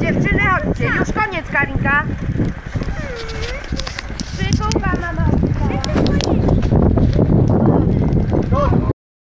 Dziewczyny, chodźcie. Już koniec, Karinka.